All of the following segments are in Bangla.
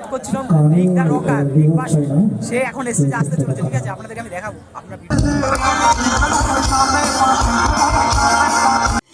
ওয়েট করছিলাম বিগ দা রকার বিগ সে এখন এসে আসতে চলেছে ঠিক আছে আপনাদেরকে আমি দেখাবো। আপনার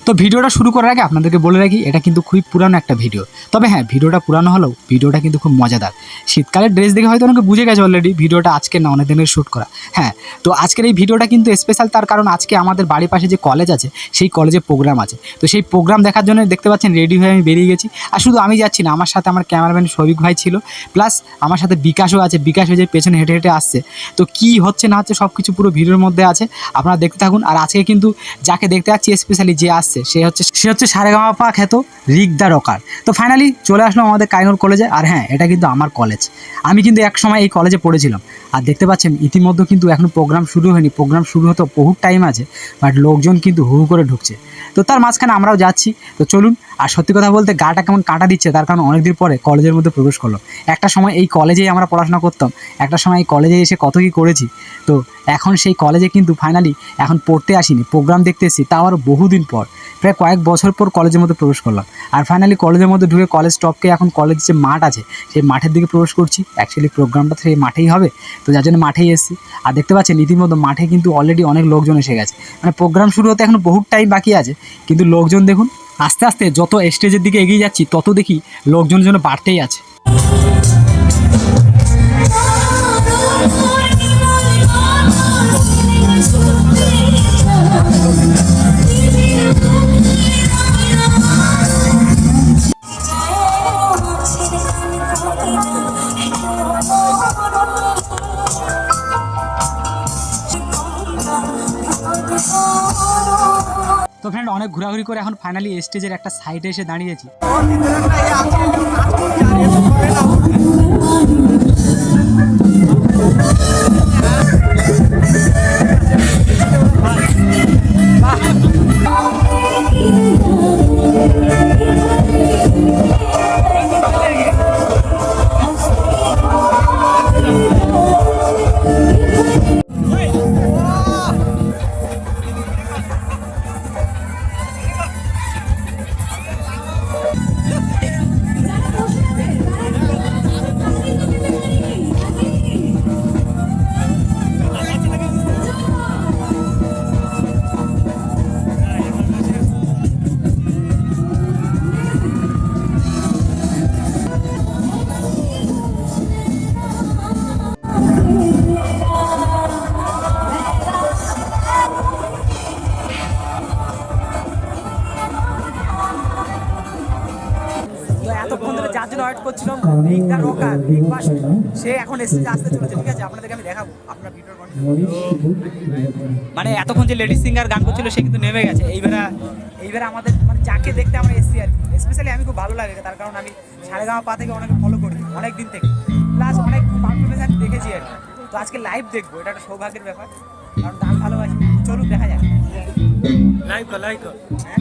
তো ভিডিওটা শুরু করার আগে আপনাদেরকে বলে রাখি, এটা কিন্তু খুবই পুরানো একটা ভিডিও। তবে হ্যাঁ ভিডিওটা পুরানো হলেও ভিডিওটা কিন্তু খুব মজাদার। শীতকালের ড্রেস দেখে হয়তো অনেকে বুঝে গেছে অলরেডি ভিডিওটা আজকে না অনেক দিনের শ্যুট করা। হ্যাঁ তো আজকের এই ভিডিওটা কিন্তু স্পেশাল তার কারণ আজকে আমাদের বাড়ির পাশে যে কলেজ আছে, সেই কলেজে প্রোগ্রাম আছে। তো সেই প্রোগ্রাম দেখার জন্য দেখতে পাচ্ছেন রেডি হয়ে আমি বেরিয়ে গেছি। আর শুধু আমি যাচ্ছি না, আমার সাথে আমার ক্যামেরাম্যান সৌভিক ভাই ছিল। প্লাস আমার সাথে বিকাশও আছে, বিকাশ হয়ে যে পেছনে হেঁটে হেঁটে আসছে। তো কি হচ্ছে না হচ্ছে সব কিছু পুরো ভিডিওর মধ্যে আছে, আপনারা দেখতে থাকুন। আর আজকে কিন্তু যাকে দেখতে যাচ্ছি স্পেশালি যে আসছে সে হচ্ছে সে হচ্ছে সারেগামাপা খ্যাত রিকদা রকার। তো ফাইনালি চলে আসলাম আমাদের কাইনুর কলেজে আর হ্যাঁ এটা কিন্তু আমার কলেজ আমি কিন্তু এক সময় এই কলেজে পড়েছিলাম। আর দেখতে পাচ্ছেন, ইতিমধ্যে কিন্তু এখন প্রোগ্রাম শুরু হয়নি। প্রোগ্রাম শুরু হতে বহু টাইম আছে বাট লোকজন কিন্তু হু করে ঢুকছে। তো তার মাঝখানে আমরাও যাচ্ছি। তো চলুন, আর সত্যি কথা বলতে গাটা কেমন কাটা দিচ্ছে, তার কারণ অনেকদিন পরে কলেজের মধ্যে প্রবেশ করল একটা সময় এই কলেজেই আমরা পড়াশোনা করতাম, একটা সময় এই কলেজে এসে কত কী করেছি। তো এখন সেই কলেজে কিন্তু ফাইনালি এখন পড়তে আসিনি প্রোগ্রাম দেখতে এসেছি, তাও আরও বহুদিন পর। প্রায় কয়েক বছর পর কলেজের মধ্যে প্রবেশ করলাম। আর ফাইনালি কলেজের মধ্যে ঢুকে কলেজ স্টপকে এখন কলেজ যে মাঠ আছে, সেই মাঠের দিকে প্রবেশ করছি। অ্যাকচুয়ালি প্রোগ্রামটা সেই মাঠেই হবে। তো যার জন্য মাঠেই এসেছি। আর দেখতে পাচ্ছেন, ইতিমধ্যে মাঠে কিন্তু অলরেডি অনেক লোকজন এসে গেছে। মানে প্রোগ্রাম শুরু হতে এখন বহুত টাইম বাকি আছে, কিন্তু লোকজন দেখুন, আস্তে আস্তে যত স্টেজের দিকে এগিয়ে যাচ্ছি, তত দেখি লোকজন যেন বাড়তেই আছে। অনেক ঘোরাঘুরি করে এখন ফাইনালি স্টেজের একটা সাইডে এসে দাঁড়িয়েছি। তো বিগ বাস সে এখন এসেছে আসতে চলেছে ঠিক আছে আপনাদেরকে আমি দেখাবো আপনার ভিডিওর মানে এতক্ষণ যে লেডিস সিঙ্গার গান করছিল সে কিন্তু নেমে গেছে এইবারে এইবারে আমাদের মানে যাকে দেখতে আমরা এসেছি আর স্পেশালি আমি খুব ভালো লাগে তার কারণ আমি সারেগামা পা থেকে অনেক ফলো করি অনেক দিন থেকে প্লাস অনেক পারফরমেন্স আমি দেখেছি আর। তো আজকে লাইভ দেখব এটা একটা সৌভাগ্যের ব্যাপার কারণ গান ভালোবাসি চলুন দেখা যাক লাইভ লাইক হ্যাঁ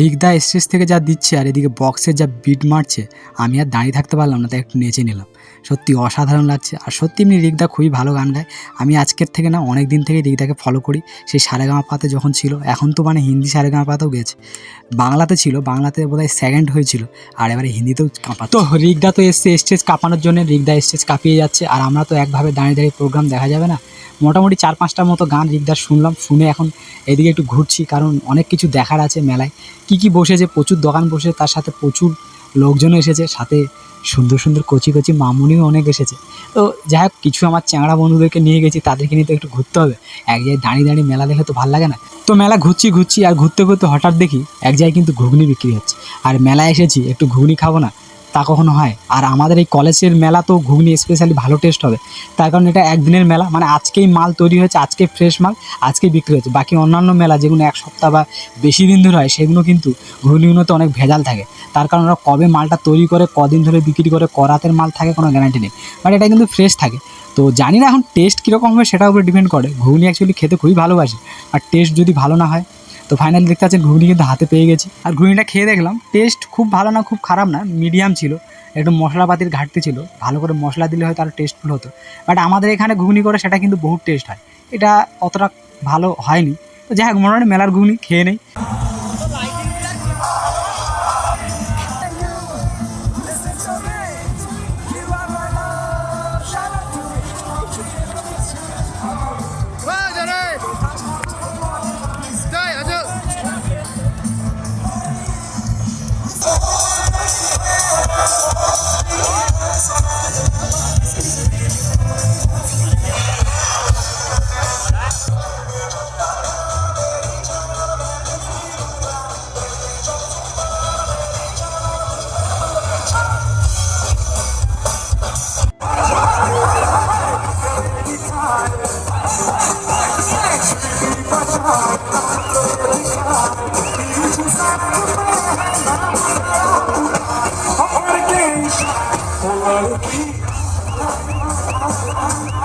রিগদা স্টেজ থেকে যা দিচ্ছে আর এদিকে বক্সের যা বিট মারছে, আমি আর দাঁড়িয়ে থাকতে পারলাম না, তাই একটু নেচে নিলাম। সত্যি অসাধারণ লাগছে। আর সত্যি এমনি রিগদা খুবই ভালো গান গায়। আমি আজকের থেকে না অনেক দিন থেকে রিগদাকে ফলো করি। সেই সারেগামা পাতে যখন ছিল, এখন তো মানে হিন্দি সারেগামা পাতেও গেছে। বাংলাতে ছিল, বাংলাতে বোধহয় সেকেন্ড হয়েছিল, আর এবারে হিন্দিতেও কাঁপা তো রিগদা তো এসছে স্টেজ কাঁপানোর জন্য, রিগদা স্টেজ কাঁপিয়ে যাচ্ছে। আর আমরা তো একভাবে দাঁড়িয়ে দাঁড়িয়ে প্রোগ্রাম দেখা যাবে না। মোটামুটি চার পাঁচটার মতো গান রিকদার শুনলাম, শুনে এখন এদিকে একটু ঘুরছি, কারণ অনেক কিছু দেখার আছে মেলায়। কি কি বসেছে, প্রচুর দোকান বসে, তার সাথে প্রচুর লোকজনও এসেছে, সাথে সুন্দর সুন্দর কচি কচি মামুনিও অনেক এসেছে। তো যাই হোক, কিছু আমার চ্যাংড়া বন্ধুদেরকে নিয়ে গেছি, তাদেরকে নিয়ে তো একটু ঘুরতে হবে। এক জায়গায় দাঁড়িয়ে দাঁড়িয়ে মেলা দেখলে তো ভালো লাগে না। তো মেলা ঘুরছি ঘুরছি আর ঘুরতে ঘুরতে হঠাৎ দেখি, এক জায়গায় কিন্তু ঘুগনি বিক্রি হচ্ছে। আর মেলায় এসেছি, একটু ঘুগনি খাব না তা কখনো হয়? আর আমাদের এই কলেজের মেলা তো ঘুগনি স্পেশালি ভালো টেস্ট হবে। তার কারণ এটা একদিনের মেলা। মানে আজকেই মাল তৈরি হয়েছে, আজকে ফ্রেশ মাল আজকেই বিক্রি হচ্ছে বাকি অন্যান্য মেলা যেগুলো এক সপ্তাহ বা বেশি দিন ধরে হয়, সেগুলো কিন্তু ঘুগনিগুলোতে অনেক ভেজাল থাকে। তার কারণ ওরা কবে মালটা তৈরি করে, কদিন ধরে বিক্রি করে, করাতের মাল থাকে, কোনো গ্যারান্টি নেই। বাট এটা কিন্তু ফ্রেশ থাকে। তো জানি না এখন টেস্ট কীরকম হবে, সেটার উপরে ডিপেন্ড করে। ঘুগনি অ্যাকচুয়ালি খেতে খুবই ভালোবাসি। আর টেস্ট যদি ভালো না হয় তো ফাইনালি দেখতে পাচ্ছেন ঘুগনি কিন্তু হাতে পেয়ে গেছি। আর ঘুগনিটা খেয়ে দেখলাম টেস্ট খুব ভালো না, খুব খারাপ না মিডিয়াম ছিল। একটু মশলাপাতির ঘাটতি ছিল, ভালো করে মশলা দিলে হয়তো আরও টেস্টফুল হতো। বাট আমাদের এখানে ঘুগনি করে সেটা কিন্তু বহুত টেস্ট হয়। এটা অতটা ভালো হয়নি। তো যাই হোক মনে হয় মেলার ঘুগনি খেয়ে নেই। Oh, my God.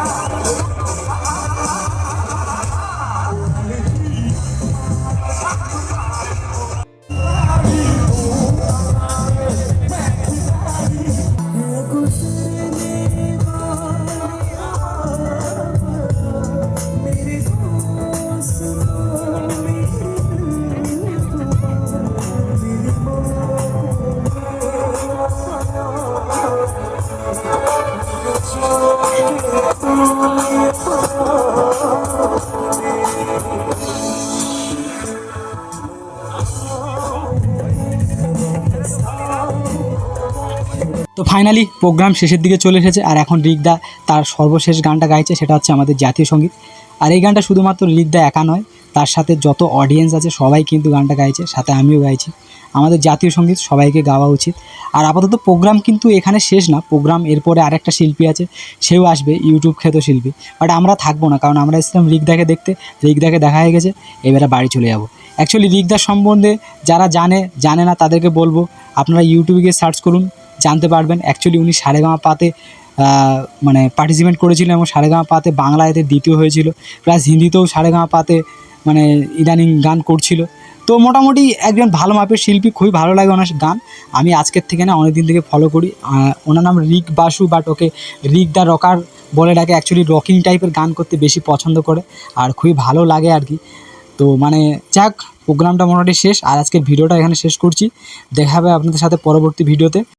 তো ফাইনালি প্রোগ্রাম শেষের দিকে চলে এসেছে আর এখন রিকদা তার সর্বশেষ গানটা গাইছে, সেটা হচ্ছে আমাদের জাতীয় সংগীত। আর এই গানটা শুধুমাত্র রিকদা একা নয়, তার সাথে যত অডিয়েন্স আছে সবাই কিন্তু গানটা গাইছে, সাথে আমিও গাইছি। আমাদের জাতীয় সংগীত সবাইকে গাওয়া উচিত। আর আপাতত প্রোগ্রাম কিন্তু এখানে শেষ না প্রোগ্রাম এরপরে আরেকটা শিল্পী আছে, সেও আসবে ইউটিউব খ্যাত শিল্পী। বাট আমরা থাকব না, কারণ আমরা এসেছিলাম রিকদাকে দেখতে রিকদাকে দেখা হয়ে গেছে, এবারে বাড়ি চলে যাব। অ্যাকচুয়ালি রিকদার সম্বন্ধে যারা জানে জানে না তাদেরকে বলব, আপনারা ইউটিউবে গিয়ে সার্চ করুন জানতে পারবেন। অ্যাকচুয়ালি উনি সারেগামা পাতে মানে পার্টিসিপেট করেছিলেন এবং সারেগামা পাতে বাংলা এতে দ্বিতীয় হয়েছিল। প্লাস হিন্দিতেও সারেগামা পাতে মানে ইদানিং গান করছিল। তো মোটামুটি একজন ভালো মাপের শিল্পী, খুবই ভালো লাগে ওনার গান। আমি আজকের থেকে না অনেক দিন থেকে ফলো করি। ওনার নাম রিক Basu but okay Rick the rocker বলে ডাকে। অ্যাকচুয়ালি রকিং টাইপের গান করতে বেশি পছন্দ করে আর খুবই ভালো লাগে আর কি। তো মানে যাক প্রোগ্রামটা মোটামুটি শেষ। আর আজকের ভিডিওটা এখানে শেষ করছি। দেখা হবে আপনাদের সাথে পরবর্তী ভিডিওতে।